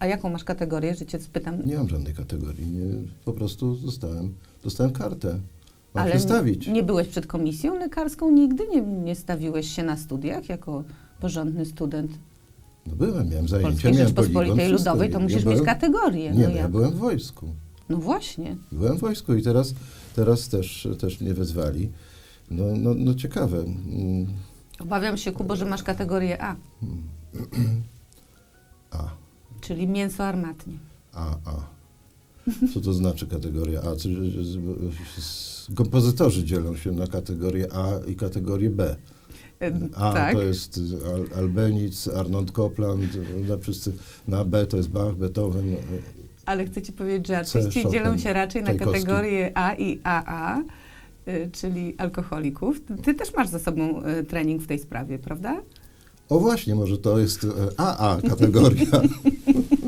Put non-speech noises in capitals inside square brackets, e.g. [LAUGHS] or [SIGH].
A jaką masz kategorię, że cię spytam? Nie mam żadnej kategorii. Nie, po prostu dostałem, dostałem kartę. Mam Ale się stawić. nie byłeś przed komisją lekarską nigdy? Nie, nie stawiłeś się na studiach jako porządny student No byłem, miałem zajęcia, Polskiej miałem Rzeczpospolitej wszystko. Ludowej, to Ja musisz byłem, mieć kategorię. Nie, no, no ja jak? byłem w wojsku. no właśnie. Byłem w wojsku i teraz, teraz też, też mnie wezwali. No, no, no ciekawe. Mm, Obawiam się, Kubo, że masz kategorię A, A, [CLEARS THROAT] czyli mięso armatnie. A, A. Co to znaczy kategoria A? Kompozytorzy dzielą się na kategorię A i kategorię B. A tak. to jest Al Albeniz, Arnold Copland, na, wszyscy, na B to jest Bach, Beethoven. Ale chcę ci powiedzieć, że artyści dzielą się raczej na kategorie A i AA, y, czyli alkoholików. Ty- też masz za sobą y, trening w tej sprawie, prawda? O właśnie, może to jest e, AA kategoria. [LAUGHS]